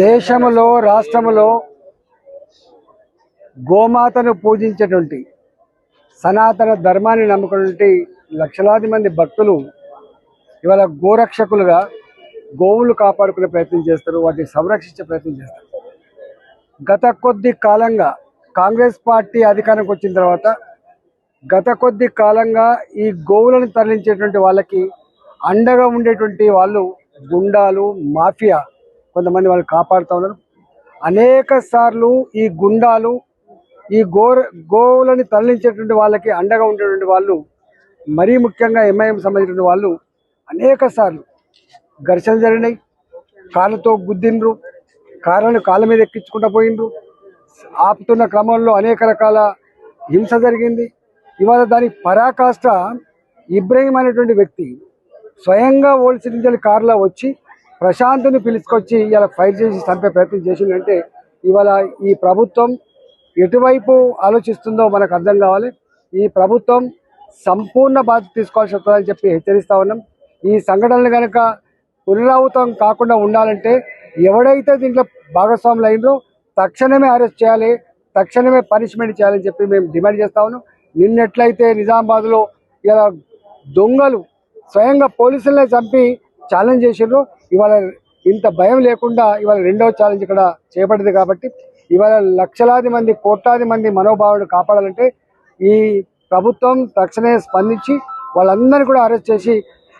దేశములో రాష్ట్రములో గోమాతను పూజించేటువంటి సనాతన ధర్మాన్ని నమ్ముకున్నటువంటి లక్షలాది మంది భక్తులు ఇవాళ గోరక్షకులుగా గోవులు కాపాడుకునే ప్రయత్నం చేస్తారు వాటిని సంరక్షించే ప్రయత్నం చేస్తారు. గత కొద్ది కాలంగా కాంగ్రెస్ పార్టీ అధికారంకి వచ్చిన తర్వాత గత కొద్ది కాలంగా ఈ గోవులను తరలించేటువంటి వాళ్ళకి అండగా ఉండేటువంటి వాళ్ళు గుండాలు మాఫియా కొంతమంది వాళ్ళు కాపాడుతూ ఉన్నారు. అనేక సార్లు ఈ గుండాలు ఈ గోర గోవులని తరలించేటువంటి వాళ్ళకి అండగా ఉండేటువంటి వాళ్ళు మరీ ముఖ్యంగా ఎంఐఎం సంబంధించిన వాళ్ళు అనేక సార్లు ఘర్షణలు జరిగినాయి. కాళ్ళతో గుద్దిండ్రు కాళ్ళను కాళ్ళ మీద ఎక్కించుకుంటూ పోయిండ్రు. ఆపుతున్న క్రమంలో అనేక రకాల హింస జరిగింది. ఇవాళ దానికి పరాకాష్ట ఇబ్రహీం అనేటువంటి వ్యక్తి స్వయంగా ఓల్డ్ సిటిజన్ కారులో వచ్చి ప్రశాంత్ని పిలుచుకొచ్చి ఇలా ఫైర్ చేసి చంపే ప్రయత్నం చేసిందంటే ఇవాళ ఈ ప్రభుత్వం ఎటువైపు ఆలోచిస్తుందో మనకు అర్థం కావాలి. ఈ ప్రభుత్వం సంపూర్ణ బాధ్యత తీసుకోవాల్సి వస్తుందని చెప్పి హెచ్చరిస్తా ఉన్నాం. ఈ సంఘటనలు కనుక పునరావృతం కాకుండా ఉండాలంటే ఎవడైతే దీంట్లో భాగస్వాములు అయిందో తక్షణమే అరెస్ట్ చేయాలి తక్షణమే పనిష్మెంట్ చేయాలని చెప్పి మేము డిమాండ్ చేస్తా ఉన్నాం. నిన్నెట్లయితే నిజామాబాద్లో ఇలా దొంగలు స్వయంగా పోలీసులనే చంపి ఛాలెంజ్ చేసిండ్రు. ఇవాళ ఇంత భయం లేకుండా ఇవాళ రెండవ ఛాలెంజ్ ఇక్కడ చేపట్టింది కాబట్టి ఇవాళ లక్షలాది మంది కోట్లాది మంది మనోభావాలు కాపాడాలంటే ఈ ప్రభుత్వం తక్షణమే స్పందించి వాళ్ళందరినీ కూడా అరెస్ట్ చేసి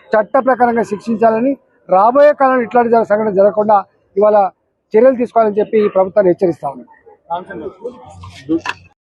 చట్ట ప్రకారంగా శిక్షించాలని రాబోయే కాలంలో ఇట్లాంటి సంఘటన జరగకుండా ఇవాళ చర్యలు తీసుకోవాలని చెప్పి ఈ ప్రభుత్వాన్ని హెచ్చరిస్తా ఉన్నాం.